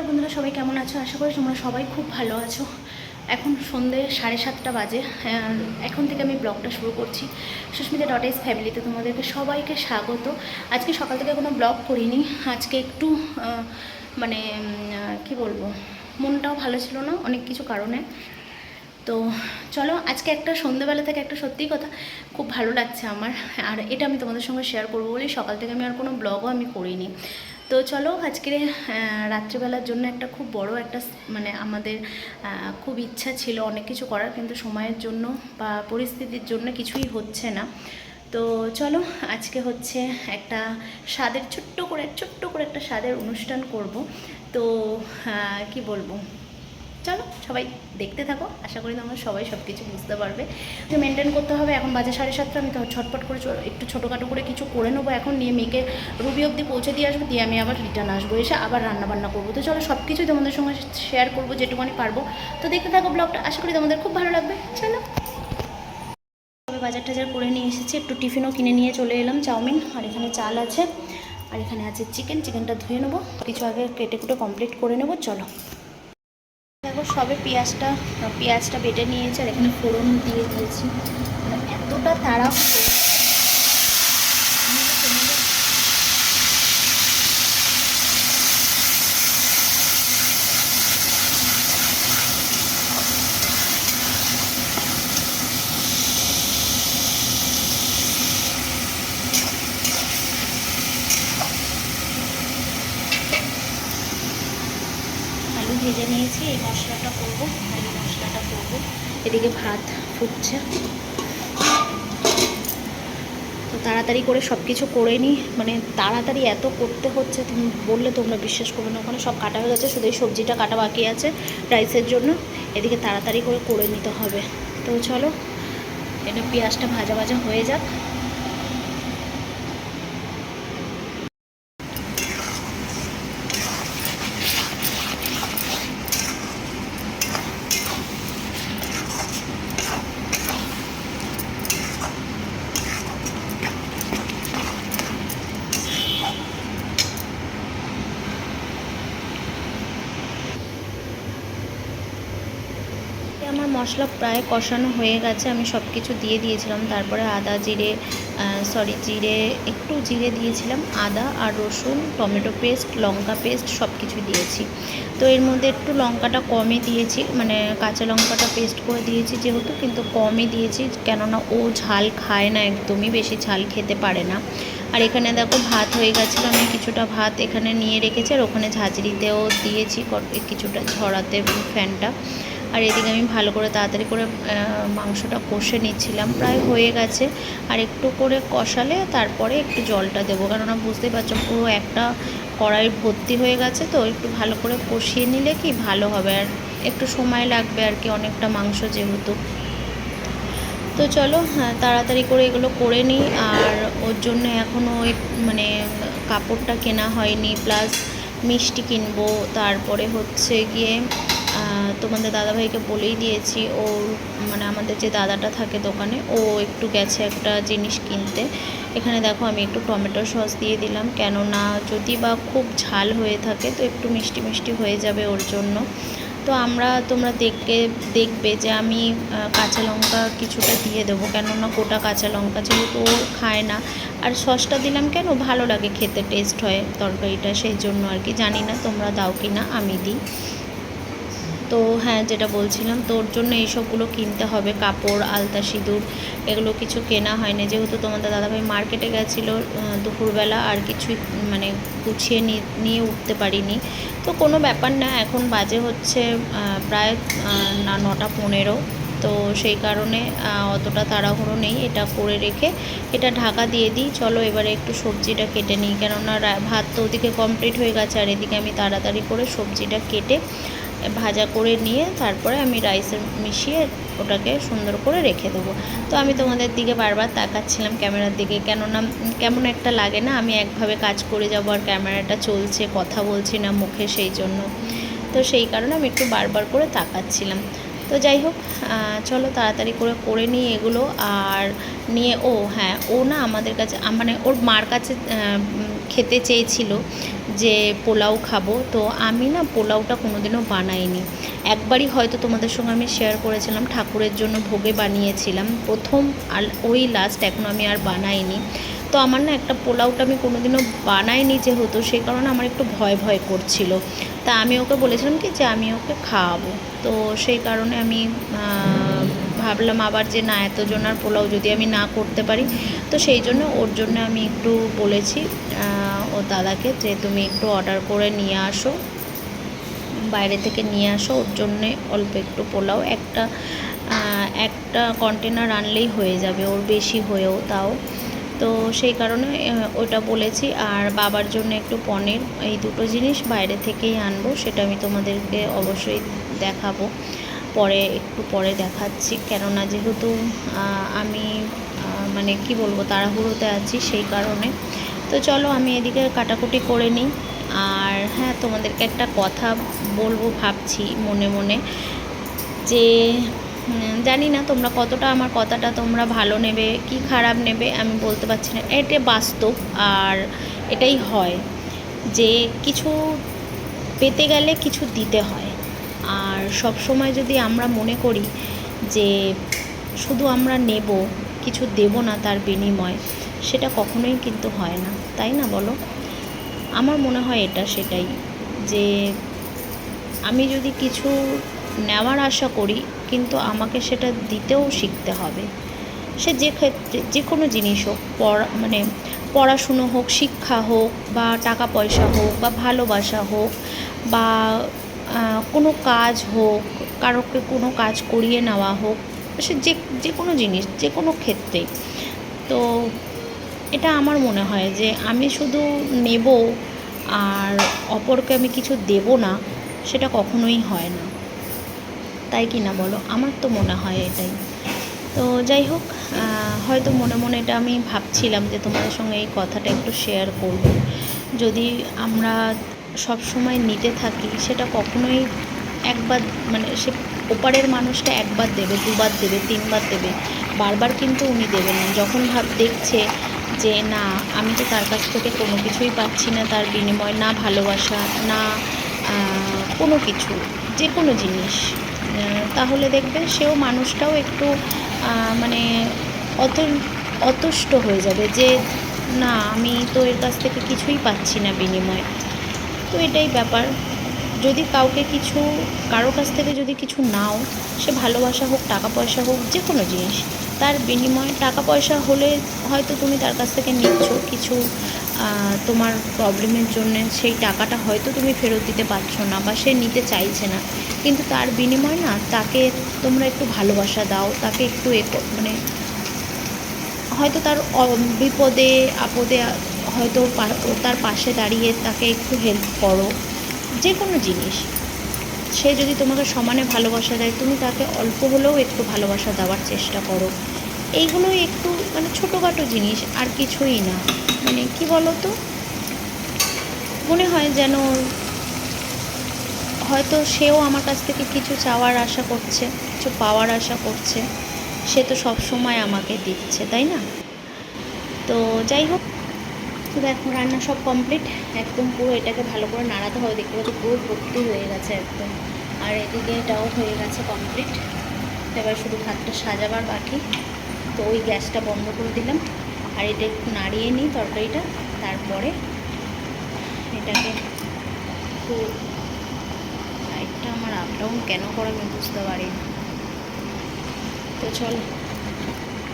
নমস্কার বন্ধুরা, সবাই কেমন আছো? আশা করি তোমরা সবাই খুব ভালো আছো। এখন সন্ধে সাড়ে সাতটা বাজে এখন থেকে আমি ব্লগটা শুরু করছি। সুস্মিতা ডট এস ফ্যামিলিতে তোমাদেরকে সবাইকে স্বাগত। আজকে সকাল থেকে কোনো ব্লগ করিনি, আজকে একটু মানে কি বলব, মনটাও ভালো ছিল না, অনেক কিছু কারণে। তো চলো, আজকে একটা সন্ধ্যেবেলা থেকে একটা সত্যি কথা, খুব ভালো লাগছে আমার, আর এটা আমি তোমাদের সঙ্গে শেয়ার করব বলে সকাল থেকে আমি আর কোনো ব্লগও আমি করিনি। তো চলো আজকে রাত্রিবেলার জন্য একটা খুব বড় একটা মানে আমাদের খুব ইচ্ছা ছিল অনেক কিছু করার, কিন্তু সময়ের জন্য বা পরিস্থিতির জন্য কিছুই হচ্ছে না। তো চলো আজকে হচ্ছে একটা স্বাদের ছোট্ট করে ছোট্ট করে একটা স্বাদের অনুষ্ঠান করব। তো কি বলব? চলো, সবাই দেখতে থাকো। আশা করি তোমরা সবাই সব কিছু বুঝতে পারবে। যে মেনটেন করতে হবে, এখন বাজে সাড়ে সাতটা, আমি তো ছটপট করে একটু ছোটোখাটো করে কিছু করে নেব এখন, নিয়ে মেয়েকে রুবি অবধি পৌঁছে দিয়ে আসব, দিয়ে আমি আবার রিটার্ন আসব, এসে আবার রান্নাবান্না করব। তো চলো সব কিছুই তোমাদের সঙ্গে শেয়ার করব, যেটুকুনি পারব। তো দেখতে থাকো ব্লগটা, আশা করি তোমাদের খুব ভালো লাগবে। চলো। বাজার টাজার করে নিয়ে এসেছি, একটু টিফিনও কিনে নিয়ে চলে এলাম চাউমিন, আর এখানে চাল আছে, আর এখানে আছে চিকেন চিকেনটা ধুয়ে নেব। কিছু আগে কেটে কুটে কমপ্লিট করে নেব, চলো। দেখো সবে পেঁয়াজটা পেঁয়াজটা বেটে নিয়েছে আর এখানে ফোড়ন দিয়ে দিয়েছি। মানে এতটা তাড়া ভেজে নিয়েছি, এই মশলাটা করব এই মশলাটা করব। এদিকে ভাত ফুটছে। তো তাড়াতাড়ি করে সব কিছু করে নিই মানে তাড়াতাড়ি এত করতে হচ্ছে, তুমি বললে তোমরা বিশ্বাস করবে না, ওখানে সব কাটা হয়ে গেছে, শুধু এই সবজিটা কাটা বাকি আছে রাইসের জন্য। এদিকে তাড়াতাড়ি করে করে নিতে হবে। তো চলো, এটা পেঁয়াজটা ভাজা ভাজা হয়ে যাক। আমার মশলা প্রায় কষানো হয়ে গেছে, আমি সব কিছু দিয়ে দিয়েছিলাম। তারপরে আদা, জিরে সরি জিরে, একটু জিরে দিয়েছিলাম, আদা আর রসুন, টমেটো পেস্ট, লঙ্কা পেস্ট সব কিছু দিয়েছি। তো এর মধ্যে একটু লঙ্কাটা কমই দিয়েছি মানে কাঁচা লঙ্কাটা পেস্ট করে দিয়েছি যেহেতু, কিন্তু কমই দিয়েছি, কেননা ও ঝাল খায় না একদমই, বেশি ঝাল খেতে পারে না। আর এখানে দেখো ভাত হয়ে গেছিল, আমি কিছুটা ভাত এখানে নিয়ে রেখেছি, আর ওখানে ঝাঁঝরিতেও দিয়েছি, কিছুটা ঝরাতে ফ্যানটা। আর এদিকে আমি ভালো করে তাড়াতাড়ি করে মাংসটা কষে নিচ্ছিলাম। প্রায় হয়ে গেছে। আর একটু করে কষালে তারপরে একটু জলটা দেবো। কেননা বুঝতেই পারছ পুরো একটা কড়াই ভর্তি হয়ে গেছে তো একটু ভালো করে কষিয়ে নিলে কি ভালো হবে। আর একটু সময় লাগবে আর কি অনেকটা মাংস যেহেতু। তো চলো হ্যাঁ, তাড়াতাড়ি করে এগুলো করে নিই। আর ওর জন্য এখনও ওই মানে কাপড়টা কেনা হয়নি। প্লাস মিষ্টি কিনবো। তারপরে হচ্ছে গিয়ে তোমাদের দাদাভাইকে বলেই দিয়েছি, ও মানে আমাদের যে দাদাটা থাকে দোকানে, ও একটু গেছে একটা জিনিস কিনতে। এখানে দেখো আমি একটু টমেটো সস দিয়ে দিলাম, কেননা যদি বা খুব ঝাল হয়ে থাকে, তো একটু মিষ্টি মিষ্টি হয়ে যাবে ওর জন্য। তো আমরা, তোমরা দেখে, দেখবে যে আমি কাঁচা লঙ্কা কিছুটা দিয়ে দেবো, কেননা গোটা কাঁচা লঙ্কা যেহেতু ও খায় না। আর সসটা দিলাম কেন? ভালো লাগে খেতে টেস্ট হয় তরকারিটা, সেই জন্য আর কি। জানি না তোমরা দাও কি না আমি দিই। তো হ্যাঁ যেটা বলছিলাম, তোর জন্য এইসবগুলো কিনতে হবে, কাপড়, আলতা, সিঁদুর, এগুলো কিছু কেনা হয়নি। যেহেতু তোমাদের দাদাভাই মার্কেটে গেছিল দুপুরবেলা আর কিছুই মানে গুছিয়ে নিয়ে উঠতে পারিনি। তো কোনো ব্যাপার না, এখন বাজে হচ্ছে প্রায় না, নটা পনেরো। তো সেই কারণে অতটা তাড়াহুড়ো নেই, এটা করে রেখে এটা ঢাকা দিয়ে দিই। চলো এবারে একটু সবজিটা কেটে নিই। কেননা ভাত তো ওদিকে কমপ্লিট হয়ে গেছে, আর এদিকে আমি তাড়াতাড়ি করে সবজিটা কেটে ভাজা করে নিয়ে তারপরে আমি রাইসে মিশিয়ে ওটাকে সুন্দর করে রেখে দেবো। তো আমি তোমাদের দিকে বারবার তাকাচ্ছিলাম ক্যামেরার দিকে, কেননা কেমন একটা লাগে না, আমি একভাবে কাজ করে যাব আর ক্যামেরাটা চলছে, কথা বলছি না মুখে সেই জন্য। তো সেই কারণে আমি একটু বারবার করে তাকাচ্ছিলাম। তো যাই হোক চলো তাড়াতাড়ি করে করে নিই এগুলো আর নিয়ে, ও হ্যাঁ ও না আমাদের কাছে মানে ওর মার কাছে খেতে চেয়েছিল। যে পোলাও খাব, তো আমি না পোলাওটা কোনোদিনও বানাইনি। একবারই হয়তো তোমাদের সঙ্গে আমি শেয়ার করেছিলাম, ঠাকুরের জন্য ভোগে বানিয়েছিলাম। প্রথম আর ওই লাস্ট এখন আমি আর বানাইনি। তো আমার না একটা পোলাওটা আমি কোনোদিনও বানাইনি যেহেতু সেই কারণে আমার একটু ভয় ভয় করছিল। তা আমি ওকে বলেছিলাম কি যে আমি ওকে খাওয়াবো। তো সেই কারণে আমি ভাবলাম আবার যে না, এতজন আর পোলাও যদি আমি না করতে পারি, তো সেই জন্য ওর জন্য আমি একটু বলেছি। দাদাকে যে তুমি একটু অর্ডার করে নিয়ে আসো। বাইরে থেকে নিয়ে আসো, ওর জন্যে অল্প একটু পোলাও। একটা একটা কন্টেনার আনলেই হয়ে যাবে, ওর বেশি হয়েও তাও। তো সেই কারণে ওটা বলেছি। আর বাবার জন্য একটু পনির, এই দুটো জিনিস বাইরে থেকেই আনব, সেটা আমি তোমাদেরকে অবশ্যই দেখাবো। পরে, একটু পরে দেখাচ্ছি। কেননা যেহেতু আমি মানে কি বলব, তাড়াহুড়োতে আছি সেই কারণে। তো চলো আমি এদিকে কাটাকুটি করে নিই। আর হ্যাঁ তোমাদেরকে একটা কথা বলব ভাবছি মনে মনে যে জানি না তোমরা কতটা আমার কথাটা তোমরা ভালো নেবে, কি খারাপ নেবে, আমি বলতে পারছি না। এটা বাস্তব আর এটাই হয় যে কিছু পেতে গেলে কিছু দিতে হয়। আর সব সময় যদি আমরা মনে করি যে, শুধু আমরা নেব, কিছু দেব না তার বিনিময় সেটা কখনোই কিন্তু হয় না, তাই না বলো? আমার মনে হয় এটা সেটাই, যে আমি যদি কিছু নেওয়ার আশা করি, কিন্তু আমাকে সেটা দিতেও শিখতে হবে। সে যে ক্ষেত্রে, যে কোনো জিনিস হোক, পড়া মানে পড়াশুনো হোক, শিক্ষা হোক, বা টাকা পয়সা হোক, বা ভালোবাসা হোক, বা কোনো কাজ হোক, কারোকে কোনো কাজ করিয়ে নেওয়া হোক, সে যে যে কোনো জিনিস, যে কোনো ক্ষেত্রে। তো এটা আমার মনে হয় যে আমি শুধু নেব আর অপরকে আমি কিছু দেব না, সেটা কখনোই হয় না। তাই কি না বলো? আমার তো মনে হয় এটাই। তো যাই হোক হয়তো মনে মনে এটা আমি ভাবছিলাম যে তোমাদের সঙ্গে এই কথাটা একটু শেয়ার করব। যদি আমরা সব সময় নিতে থাকি, সেটা কখনোই একবার মানে সে ওপারের মানুষটা একবার দেবে, দুবার দেবে, তিনবার দেবে, বারবার কিন্তু উনি দেবেন না। যখন ভাব, দেখছে যে না, আমি তো তার কাছ থেকে কোনো কিছুই পাচ্ছি না, তার বিনিময় না ভালোবাসা, না কোনো কিছু, যে কোনো জিনিস। তাহলে দেখবে সেও মানুষটাও একটু মানে অত অতুষ্ট হয়ে যাবে যে, না, আমি তো এর কাছ থেকে কিছুই পাচ্ছি না বিনিময়। তো এটাই ব্যাপার। যদি কাউকে কিছু কারও কাছ থেকে যদি কিছু নাও, সে ভালোবাসা হোক, টাকা পয়সা হোক, যে কোনো জিনিস, তার বিনিময়ে টাকা পয়সা হলে হয়তো তুমি তার কাছ থেকে নিচ্ছ কিছু তোমার প্রবলেমের জন্য, সেই টাকাটা হয়তো তুমি ফেরত দিতে পারছ না বা সে নিতে চাইছে না। কিন্তু তার বিনিময়ে না, তাকে তোমরা একটু ভালোবাসা দাও, তাকে একটু মানে হয়তো তার বিপদে, আপদে, হয়তো তার পাশে দাঁড়িয়ে তাকে একটু হেল্প করো। যে কোনো জিনিস। সে যদি তোমাকে সমানে ভালোবাসা দেয়, তুমি তাকে অল্প হলেও একটু ভালোবাসা দেওয়ার চেষ্টা করো। এইগুলোই একটু মানে ছোটোখাটো জিনিস, আর কিছুই না। মানে কি বলো তো মনে হয় যেন হয়তো সেও আমার কাছ থেকে কিছু চাওয়ার আশা করছে, কিছু পাওয়ার আশা করছে। সে তো সব সময় আমাকে দিচ্ছে, তাই না? তো যাই হোক। তো দেখো, রান্না সব কমপ্লিট একদম পুরো এটাকে ভালো করে নাড়াতে হবে। দেখতে পাচ্ছি পুরো ভর্তি হয়ে গেছে একদম। আর এদিকে এটাও হয়ে গেছে কমপ্লিট এবার শুধু ভাতটা সাজাবার বাকি। তো ওই গ্যাসটা বন্ধ করে দিলাম। আর এটা একটু নাড়িয়ে নিই তরকারিটা। তারপরে এটাকে একটু লাইটটা আমার আপ ডাউন কেন করে আমি বুঝতে পারি না। তো চল,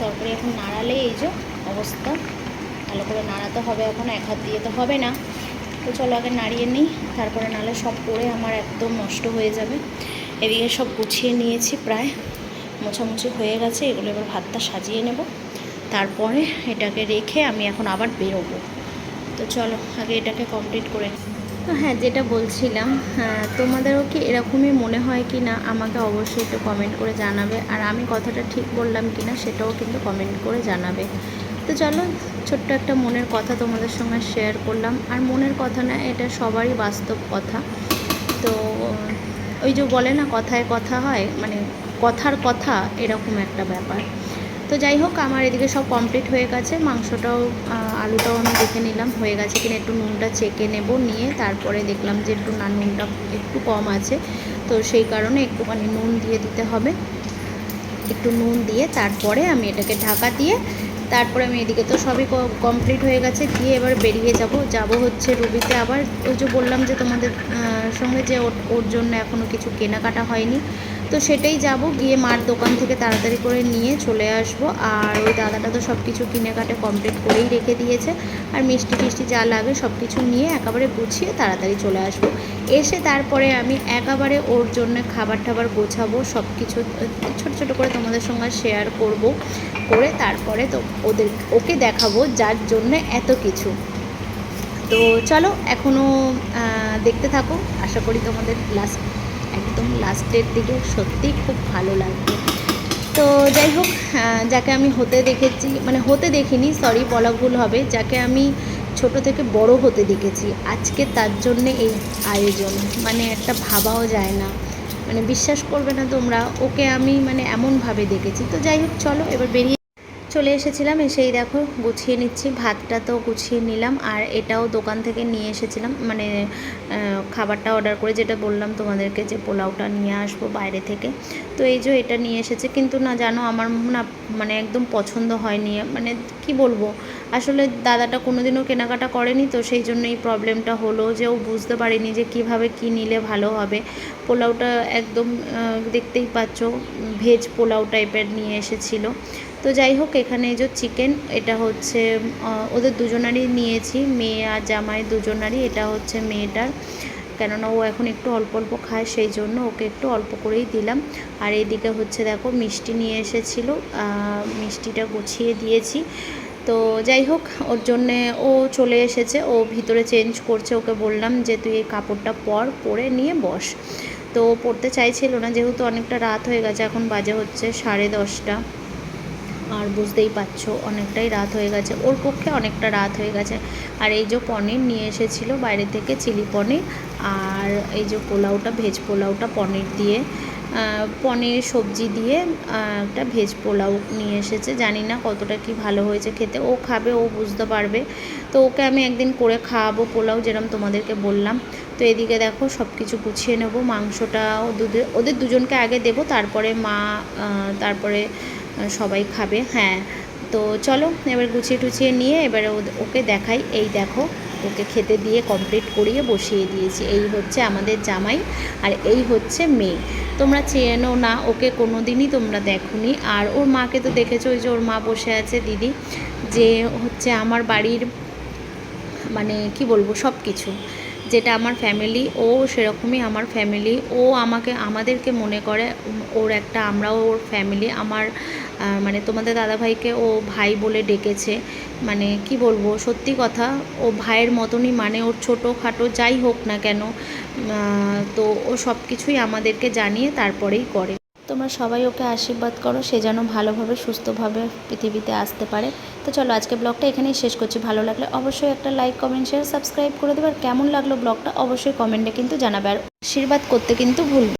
তরকারি এখন নাড়ালে এই যে অবস্থা। ভালো করে নাড়াতে হবে এখন এক হাত দিয়ে তো হবে না। তো চলো আগে নাড়িয়ে নিই তারপরে নালে সব পরে আমার একদম নষ্ট হয়ে যাবে। এদিকে সব গুছিয়ে নিয়েছি প্রায় মোছামুছি হয়ে গেছে এগুলো এবার ভাতটা সাজিয়ে নেব। তারপরে এটাকে রেখে আমি এখন আবার বেরোবো। তো চলো আগে এটাকে কমপ্লিট করে। তো হ্যাঁ যেটা বলছিলাম হ্যাঁ, তোমাদেরও কি এরকমই মনে হয় কি না? আমাকে অবশ্যই একটু কমেন্ট করে জানাবে। আর আমি কথাটা ঠিক বললাম কি না সেটাও কিন্তু কমেন্ট করে জানাবে। তো চলো, ছোট্ট একটা মনের কথা তোমাদের সঙ্গে শেয়ার করলাম। আর মনের কথা না, এটা সবারই বাস্তব কথা। তো, ওই যে বলে না, কথায় কথা হয় মানে কথার কথা এরকম একটা ব্যাপার। তো যাই হোক, আমার এদিকে সব কমপ্লিট হয়ে গেছে। মাংসটাও আলুটাও আমি দেখে নিলাম, হয়ে গেছে কিনা, একটু নুনটা চেকে নেব, নিয়ে তারপরে দেখলাম যে একটু না, নুনটা একটু কম আছে। তো সেই কারণে একটুখানি নুন দিয়ে দিতে হবে। একটু নুন দিয়ে তারপরে আমি এটাকে ঢাকা দিয়ে তারপরে আমি এদিকে তো সবই কমপ্লিট হয়ে গেছে। গিয়ে এবার বেরিয়ে যাব। যাব হচ্ছে রুবিতে আবার। ওই যে বললাম যে তোমাদের সঙ্গে যে ওর জন্য এখনও কিছু কেনাকাটা হয়নি। তো সেটাই যাব, গিয়ে মার দোকান থেকে তাড়াতাড়ি করে নিয়ে চলে আসব। আর ওই দাদাটা তো সব কিছু কিনে কাটে কমপ্লিট করেই রেখে দিয়েছে। আর মিষ্টি টিষ্টি যা লাগে সব কিছু নিয়ে একেবারে গুছিয়ে তাড়াতাড়ি চলে আসব। এসে তারপরে আমি একেবারে ওর জন্য খাবার টাবার গোছাবো সব কিছু ছোট ছোট করে তোমাদের সঙ্গে শেয়ার করব। করে তারপরে তো ওদের, ওকে দেখাবো যার জন্য এত কিছু। তো চলো এখনও দেখতে থাকো। আশা করি তোমাদের লাস্ট একদম লাস্টের দিকে সত্যিই খুব ভালো লাগবে। তো যাই হোক যাকে আমি হতে দেখেছি মানে হতে দেখিনি সরি বলা ভুল হবে, যাকে আমি ছোট থেকে বড় হতে দেখেছি, আজকে তার জন্যে এই আয়োজন মানে একটা ভাবাও যায় না। মানে বিশ্বাস করবে না তোমরা, ওকে আমি মানে এমনভাবে দেখেছি। তো যাই হোক, চলো এবার বেরিয়ে চলে এসেছিলাম, এসেই দেখো গুছিয়ে নিচ্ছি। ভাতটা তো গুছিয়ে নিলাম, আর এটাও দোকান থেকে নিয়ে এসেছিলাম। মানে খাবারটা অর্ডার করে যেটা বললাম তোমাদেরকে যে পোলাওটা নিয়ে আসব বাইরে থেকে। তো এই যে এটা নিয়ে এসেছে, কিন্তু না জানো আমার না মানে একদম পছন্দ হয়নি। মানে কি বলব? আসলে দাদাটা কোনোদিনও কেনাকাটা করেনি, তো সেই জন্য এই প্রবলেমটা হলো যে ও বুঝতে পারেনি যে কীভাবে কি নিলে ভালো হবে। পোলাওটা একদম দেখতেই পাচ্ছ, ভেজ পোলাও টাইপের নিয়ে এসেছিল। তো যাই হোক, এখানে যে চিকেন এটা হচ্ছে ওদের দুজনারই নিয়েছি, মেয়ে আর জামাই দুজনারই, এটা হচ্ছে মেয়েটার। কেননা ও এখন একটু অল্প অল্প খায়, সেই জন্য ওকে একটু অল্প করেই দিলাম। আর এইদিকে হচ্ছে দেখো, মিষ্টি নিয়ে এসেছিল মিষ্টিটা গুছিয়ে দিয়েছি। তো যাই হোক, ওর জন্যে ও চলে এসেছে, ও ভিতরে চেঞ্জ করছে, ওকে বললাম যে তুই এই কাপড়টা পর, পরে নিয়ে বস। তো পড়তে চাইছিল না, যেহেতু অনেকটা রাত হয়ে গেছে, এখন বাজে হচ্ছে সাড়ে দশটা। আর বুঝতেই পারছ, অনেকটাই রাত হয়ে গেছে। ওর পক্ষে অনেকটা রাত হয়ে গেছে। আর এই যে পনির নিয়ে এসেছিল বাইরে থেকে চিলি পনির আর এই যে পোলাওটা, ভেজ পোলাওটা পনির দিয়ে। পনির সবজি দিয়ে একটা ভেজ পোলাও নিয়ে এসেছে। জানি না কতটা কি ভালো হয়েছে খেতে। ও খাবে, ও বুঝতে পারবে। তো ওকে আমি একদিন করে খাওয়াবো পোলাও যেরকম তোমাদেরকে বললাম। তো এদিকে দেখো সব কিছু গুছিয়ে নেব মাংসটা ও দুধে- ওদের দুজনকে আগে দেবো, তারপরে মা তারপরে সবাই খাবে হ্যাঁ। তো চলো, এবার গুছিয়ে টুছিয়ে নিয়ে এবারে ওকে দেখাই। এই দেখো, ওকে খেতে দিয়ে কমপ্লিট করিয়ে বসিয়ে দিয়েছি। এই হচ্ছে আমাদের জামাই আর এই হচ্ছে মেয়ে। তোমরা চেনো না, ওকে কোনো দিনই তোমরা দেখোনি। আর ওর মাকে তো দেখেছ, ওই যে ওর মা বসে আছে, দিদি, যে হচ্ছে আমার বাড়ির মানে কি বলব সব কিছু যেটা আমার ফ্যামিলি ও সেরকমই আমার ফ্যামিলি ও আমাকে, আমাদেরকে মনে করে ওর একটা, আমরাও ওর ফ্যামিলি আমার মানে তোমাদের দাদাভাইকে ও ভাই বলে ডেকেছে। মানে কি বলব, সত্যি কথা, ও ভাইয়ের মতনই মানে ওর ছোটো খাটো যাই হোক না কেন তো ও সব কিছুই আমাদেরকে জানিয়ে তারপরেই করে। তোমরা সবাই ওকে আশীর্বাদ করো, সে যেন ভালোভাবে, সুস্থভাবে পৃথিবীতে আসতে পারে। তো চলো আজকে ব্লগটা এখানেই শেষ করছি। ভালো লাগলে অবশ্যই একটা লাইক, কমেন্ট শেয়ার সাবস্ক্রাইব করে দেবে। আর কেমন লাগল ব্লগটা অবশ্যই কমেন্টে কিন্তু জানাবে। আর আশীর্বাদ করতে কিন্তু ভুলবে